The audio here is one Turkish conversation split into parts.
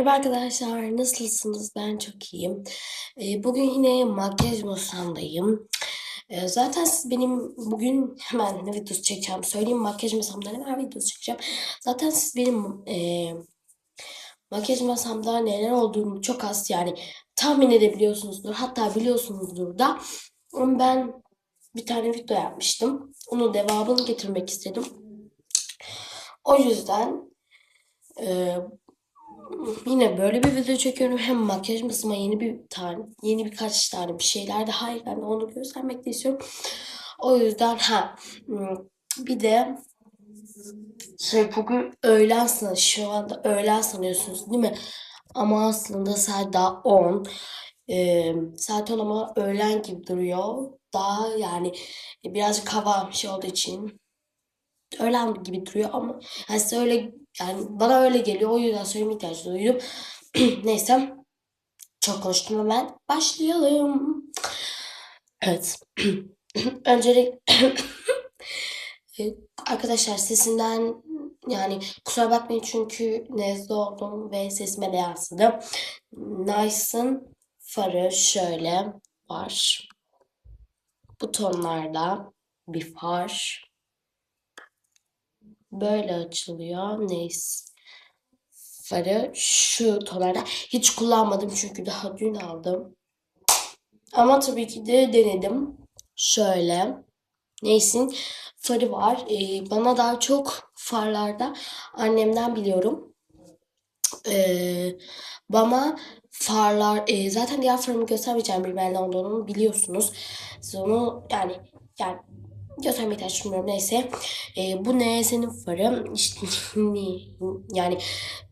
Merhaba arkadaşlar, nasılsınız? Ben çok iyiyim. Ee, bugün yine makyaj masamdayım. Ee, zaten siz benim bugün hemen ne videosu çekeceğim söyleyeyim. Makyaj masamda neler videosu çekeceğim. Zaten siz benim e, makyaj masamda neler olduğunu çok az yani tahmin edebiliyorsunuzdur. Hatta biliyorsunuzdur da. Ben bir tane video yapmıştım. Onun devamını getirmek istedim. O yüzden e, Yine böyle bir video çekiyorum. Hem makyaj masama yeni bir tane, yeni birkaç tane bir şeyler de hayır ben de onu göstermek de istiyorum. O yüzden ha hmm, bir de şey bugün öğlen san şu anda öğlen sanıyorsunuz değil mi? Ama aslında saat daha 10. Ee, saat 10 ama öğlen gibi duruyor. Daha yani birazcık hava bir şey olduğu için öğlen gibi duruyor ama yani size öyle yani bana öyle geliyor. O yüzden söyleme ihtiyacı duydum. Neyse. Çok konuştum hemen. Başlayalım. Evet. Öncelik arkadaşlar sesinden yani kusura bakmayın çünkü nezle oldum ve sesime de yansıdı. Nice'ın farı şöyle var. Bu tonlarda bir far. Böyle açılıyor. Neyse. Farı şu tonlarda. Hiç kullanmadım çünkü daha dün aldım. Ama tabii ki de denedim. Şöyle. Neysin farı var. Ee, bana daha çok farlarda annemden biliyorum. Ee, bana farlar e, zaten diğer farımı göstermeyeceğim bir ben olduğunu biliyorsunuz. Siz onu yani yani göstermeye ihtiyaç duymuyorum neyse. E, bu ne senin farı işte yani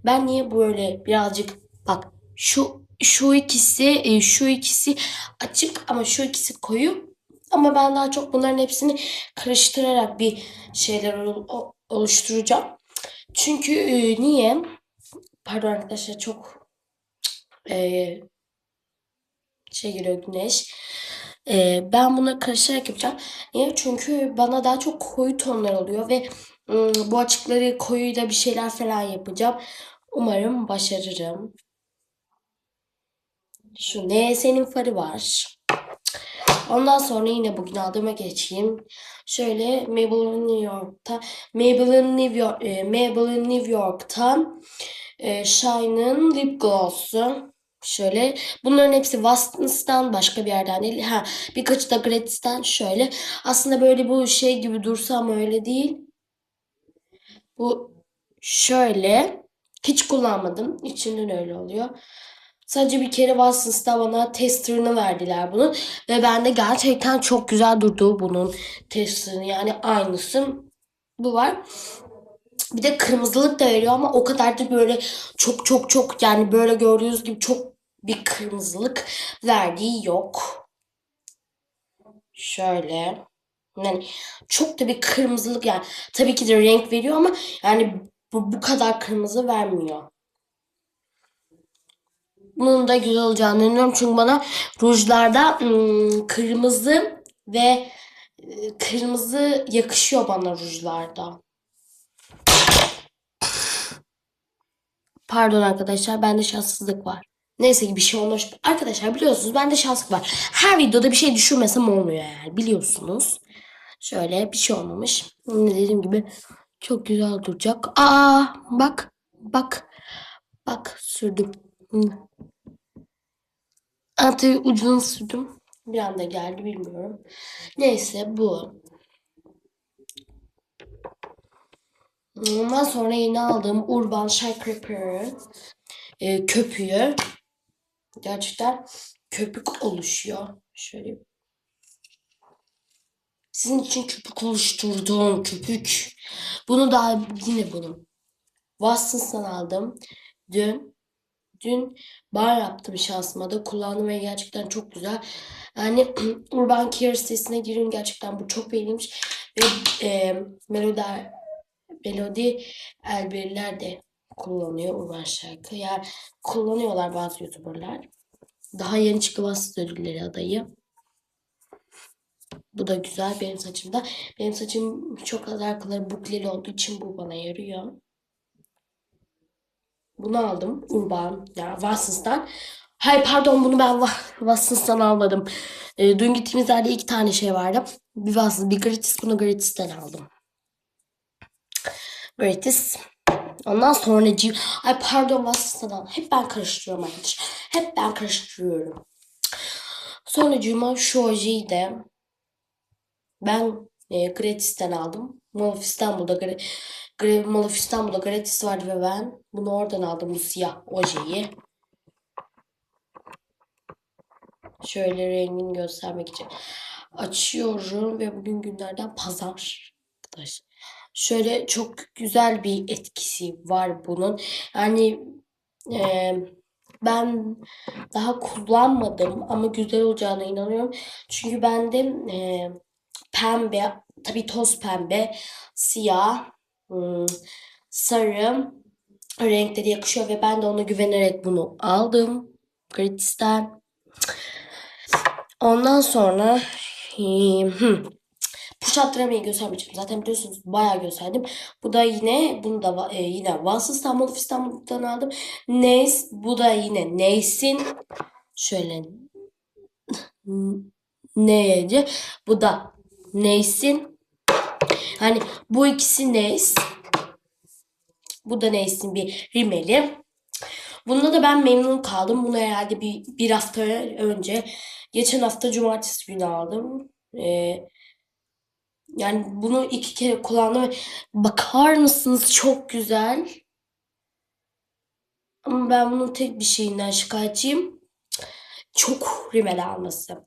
ben niye böyle birazcık bak şu şu ikisi e, şu ikisi açık ama şu ikisi koyu ama ben daha çok bunların hepsini karıştırarak bir şeyler oluşturacağım. Çünkü e, niye? Pardon arkadaşlar çok e, şey geliyor güneş. Ee, ben bunu karıştırarak yapacağım. Niye? Çünkü bana daha çok koyu tonlar oluyor ve ım, bu açıkları koyuyla bir şeyler falan yapacağım. Umarım başarırım. Şu ne senin farı var. Ondan sonra yine bugün aldığıma geçeyim. Şöyle Maybelline New York'ta Maybelline New York e, Maybelline New York'ta e, Shine'ın lip gloss'u. Şöyle bunların hepsi Watsons'tan başka bir yerden değil. Ha, birkaçı da Gratis'ten şöyle. Aslında böyle bu şey gibi dursa ama öyle değil. Bu şöyle. Hiç kullanmadım. İçinden öyle oluyor. Sadece bir kere Watsons'ta bana testerını verdiler bunun. Ve bende gerçekten çok güzel durdu bunun testerını. Yani aynısı. Bu var. Bir de kırmızılık da veriyor ama o kadar da böyle çok çok çok yani böyle gördüğünüz gibi çok bir kırmızılık verdiği yok. Şöyle. Yani çok da bir kırmızılık yani tabii ki de renk veriyor ama yani bu, bu kadar kırmızı vermiyor. Bunun da güzel olacağını inanıyorum çünkü bana rujlarda ım, kırmızı ve e, kırmızı yakışıyor bana rujlarda. Pardon arkadaşlar bende şanssızlık var. Neyse ki bir şey olmuş. Arkadaşlar biliyorsunuz bende şanslık var. Her videoda bir şey düşürmesem olmuyor yani biliyorsunuz. Şöyle bir şey olmamış. Dediğim gibi çok güzel duracak. Aa bak bak bak sürdüm. Artık ucunu sürdüm. Bir anda geldi bilmiyorum. Neyse bu. Ondan sonra yeni aldığım Urban Shine e, köpüğü gerçekten köpük oluşuyor. Şöyle sizin için köpük oluşturduğum köpük. Bunu daha yine bunu Watsons'tan aldım. Dün dün bar yaptım şansıma da kullandım ve gerçekten çok güzel. Yani Urban Care sitesine girin gerçekten bu çok beğenilmiş ve e, Melody Melody Elberiler de kullanıyor Urban şarkı. Yani kullanıyorlar bazı YouTuber'lar. Daha yeni çıktı Vasıf ödülleri adayı. Bu da güzel benim saçımda. Benim saçım çok az arkaları bukleli olduğu için bu bana yarıyor. Bunu aldım. Urban. Yani Watsons'tan. Hayır pardon bunu ben Wa- Watsons'tan almadım. Ee, dün gittiğimiz yerde iki tane şey vardı. Bir Watsons, bir Gratis. Bunu Gratis'ten aldım. Gratis. Ondan sonra G... Ay pardon aldım. Hep ben karıştırıyorum arkadaşlar. Hep ben karıştırıyorum. Sonra Cuma şu ojeyi de ben e, Gratis'ten aldım. Mall İstanbul'da gra- gra- Mall İstanbul'da Gratis vardı ve ben bunu oradan aldım bu siyah ojeyi. Şöyle rengini göstermek için açıyorum ve bugün günlerden pazar. Arkadaşlar. Şöyle çok güzel bir etkisi var bunun. Yani e, ben daha kullanmadım ama güzel olacağına inanıyorum. Çünkü bende e, pembe, tabii toz pembe, siyah, sarı renkleri yakışıyor ve ben de ona güvenerek bunu aldım. Gratis'ten. Ondan sonra dramayı göstermeyeceğim. Zaten biliyorsunuz bayağı gösterdim. Bu da yine bunu da e, yine Vans İstanbul İstanbul'dan aldım. Nace bu da yine Nace'in şöyle neydi? Bu da Nace'in hani bu ikisi Nace. Bu da Nace'in bir rimeli. Bunda da ben memnun kaldım. Bunu herhalde bir, bir hafta önce, geçen hafta cumartesi günü aldım. Ee, yani bunu iki kere ve Bakar mısınız çok güzel. Ama ben bunun tek bir şeyinden şikayetçiyim. Çok rimel alması.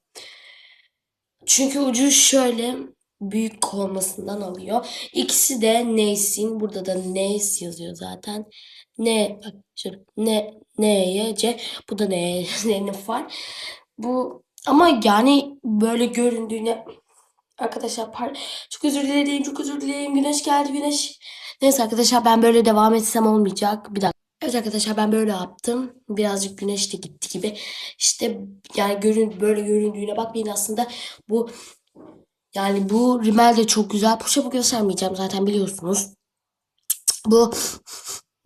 Çünkü ucu şöyle büyük olmasından alıyor. İkisi de Nace'in. Burada da Nace yazıyor zaten. Ne bak şöyle ne neye c bu da ne neyin var. Bu ama yani böyle göründüğüne arkadaşlar par çok özür dilerim çok özür dilerim güneş geldi güneş. Neyse arkadaşlar ben böyle devam etsem olmayacak. Bir dakika. Evet arkadaşlar ben böyle yaptım. Birazcık güneş de gitti gibi. İşte yani görün böyle göründüğüne bakmayın aslında bu yani bu rimel de çok güzel. Push-up'ı göstermeyeceğim zaten biliyorsunuz. Bu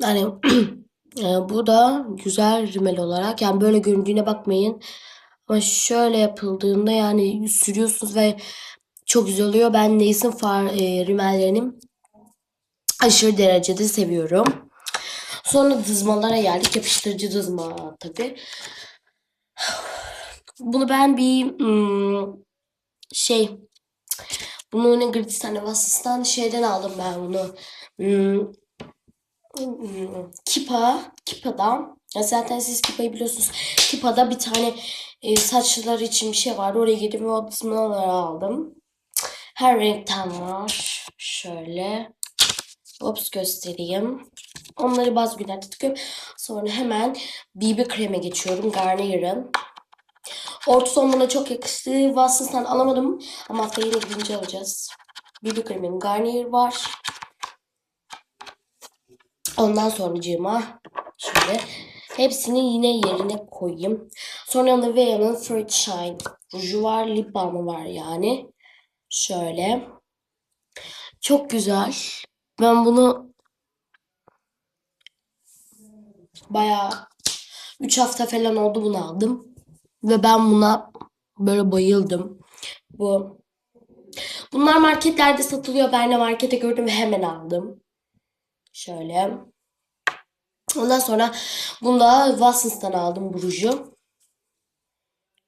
yani e, bu da güzel rimel olarak yani böyle göründüğüne bakmayın. Ama şöyle yapıldığında yani sürüyorsunuz ve çok güzel oluyor. Ben Nace'in far e, rimellerini aşırı derecede seviyorum. Sonra dızmalara geldik. Yapıştırıcı dızma tabii. Bunu ben bir hmm, şey bunu ne Gırgızistan Nevasistan şeyden aldım ben bunu. Hmm, hmm, Kipa, Kipa'dan. Ya zaten siz Kipa'yı biliyorsunuz. Kipa'da bir tane e, saçlılar için bir şey vardı. Oraya girdim ve o aldım. Her renkten var. Şöyle. Ops göstereyim. Onları bazı günlerde tıkıyorum. Sonra hemen BB kreme geçiyorum. Garnier'ın. Orta son buna çok yakıştı. Watsons'tan alamadım. Ama haftaya yine alacağız. BB kremin Garnier var. Ondan sonracığıma şöyle hepsini yine yerine koyayım. Sonra Nivea'nın Fruit Shine ruju var. Lip balmı var yani. Şöyle. Çok güzel. Ben bunu bayağı 3 hafta falan oldu bunu aldım. Ve ben buna böyle bayıldım. Bu Bunlar marketlerde satılıyor. Ben de markete gördüm ve hemen aldım. Şöyle. Ondan sonra bunu da Watsons'tan aldım bu ruju.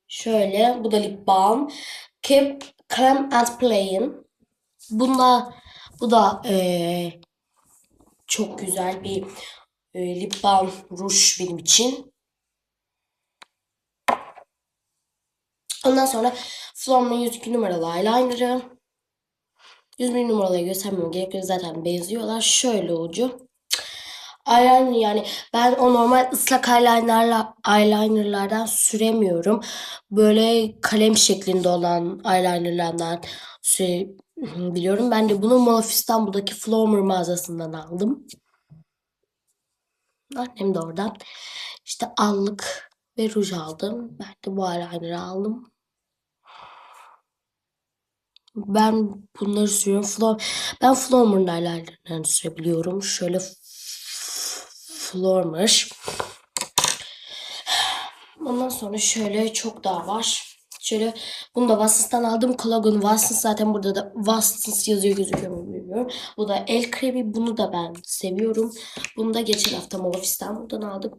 Şöyle. Bu da lip balm. Keep Creme and Plain. Bunda bu da eee, çok güzel bir e, lip balm ruj benim için. Ondan sonra Flor'un 102 numaralı eyeliner'ı. 101 numaralıya göstermem gerekiyor. Zaten benziyorlar. Şöyle ucu. Eyeliner yani ben o normal ıslak eyelinerla, eyelinerlardan süremiyorum. Böyle kalem şeklinde olan eyelinerlardan biliyorum. Ben de bunu Mall of İstanbul'daki Flomer mağazasından aldım. Annem de oradan. İşte allık ve ruj aldım. Ben de bu eyeliner'ı aldım. Ben bunları sürüyorum. Flo ben Flomer'ın eyelinerlerini sürebiliyorum. Şöyle Flor'muş. Ondan sonra şöyle çok daha var. Şöyle bunu da Watsons'tan aldım. Collagen Watsons zaten burada da Watsons yazıyor gözüküyor mu bilmiyorum. Bu da el kremi. Bunu da ben seviyorum. Bunu da geçen hafta Mall of İstanbul'dan aldım.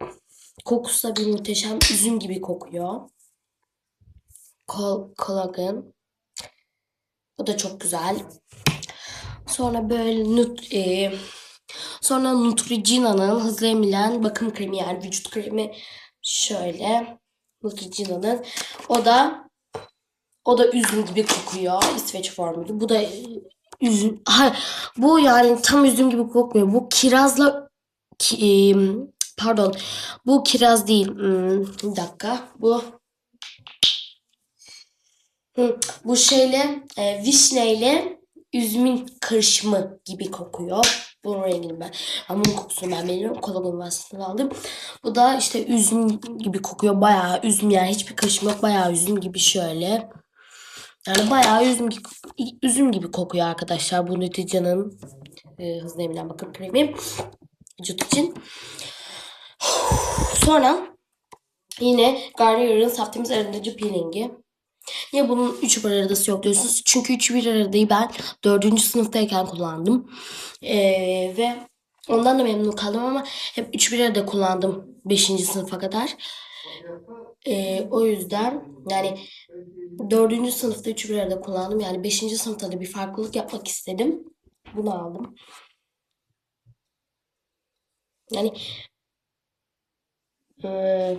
Kokusu da bir muhteşem. Üzüm gibi kokuyor. Collagen. Bu da çok güzel. Sonra böyle nut, e, sonra Neutrogena'nın hızlı emilen bakım kremi yani vücut kremi şöyle Neutrogena'nın o da o da üzüm gibi kokuyor. İsveç formülü. Bu da üzüm. Ha, bu yani tam üzüm gibi kokmuyor. Bu kirazla ki, pardon. Bu kiraz değil. Hmm, bir dakika. Bu Hı, bu şeyle e, vişneyle üzümün karışımı gibi kokuyor. Bunun rengini ben. Ama bunun kokusunu ben biliyorum. Kolagen vasıtasını aldım. Bu da işte üzüm gibi kokuyor. Bayağı üzüm yani hiçbir karışım yok. Bayağı üzüm gibi şöyle. Yani bayağı üzüm gibi, üzüm gibi kokuyor arkadaşlar. Bu Nutella'nın e, hızlı emilen bakım kremi. Vücut için. Sonra yine Garnier'ın saf temiz arındırıcı peelingi. Niye bunun 3 bir aradası yok diyorsunuz? Çünkü 3 bir aradayı ben 4. sınıftayken kullandım. Ee, ve ondan da memnun kaldım ama hep 3 bir arada kullandım 5. sınıfa kadar. Ee, o yüzden yani 4. sınıfta 3 bir arada kullandım. Yani 5. sınıfta da bir farklılık yapmak istedim. Bunu aldım. Yani eee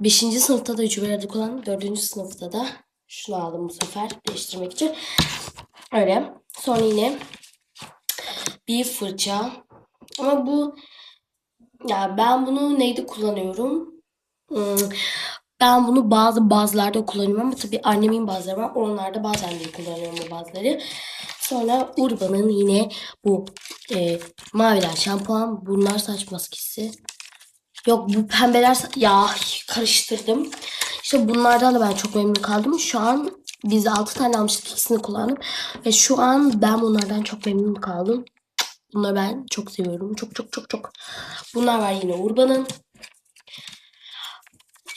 5. sınıfta da 3 bir arada kullandım. 4. sınıfta da şunu aldım bu sefer değiştirmek için. Öyle. Sonra yine bir fırça. Ama bu ya ben bunu neyde kullanıyorum? Hmm, ben bunu bazı bazılarda kullanıyorum ama tabii annemin bazıları var. Onlarda bazen de kullanıyorum bu bazıları. Sonra Urban'ın yine bu e, maviler şampuan. Bunlar saç maskesi. Yok bu pembeler ya karıştırdım. İşte bunlardan da ben çok memnun kaldım. Şu an biz 6 tane almıştık ikisini kullandım. Ve şu an ben bunlardan çok memnun kaldım. Bunları ben çok seviyorum. Çok çok çok çok. Bunlar var yine Urban'ın.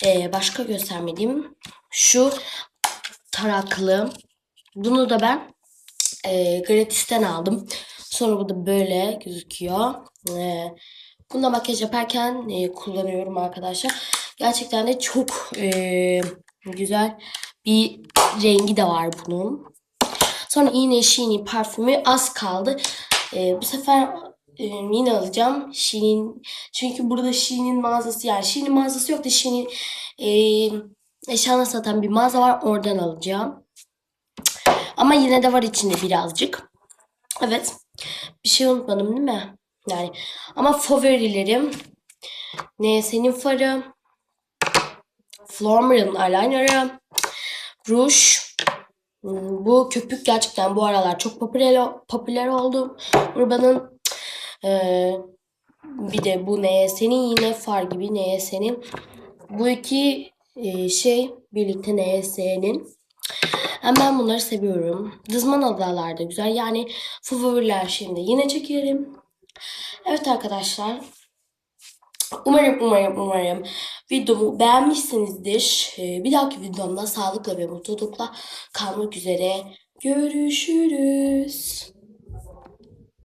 Ee, başka göstermediğim şu taraklı. Bunu da ben e, gratisten aldım. Sonra bu da böyle gözüküyor. E, bunu da makyaj yaparken e, kullanıyorum arkadaşlar. Gerçekten de çok e, güzel bir rengi de var bunun. Sonra yine Shein parfümü az kaldı. E, bu sefer e, yine alacağım. Shein çünkü burada Shein'in mağazası yani Shein'in mağazası yok da Shein'in e, eşyalar satan bir mağaza var. Oradan alacağım. Ama yine de var içinde birazcık. Evet. Bir şey unutmadım değil mi? Yani ama favorilerim NS'nin farı, Flormar'ın eyeliner'ı, ruj. Hmm, Bu köpük gerçekten bu aralar çok popüler popüler oldu. Urban'ın eee, bir de bu NS'nin yine far gibi NS'nin bu iki eee, şey birlikte NS'nin hem ben bunları seviyorum. Dızman adalar da güzel. Yani favoriler şimdi yine çekerim. Evet arkadaşlar. Umarım umarım umarım videomu beğenmişsinizdir. Ee, Bir dahaki videomda sağlıkla ve mutlulukla kalmak üzere. Görüşürüz.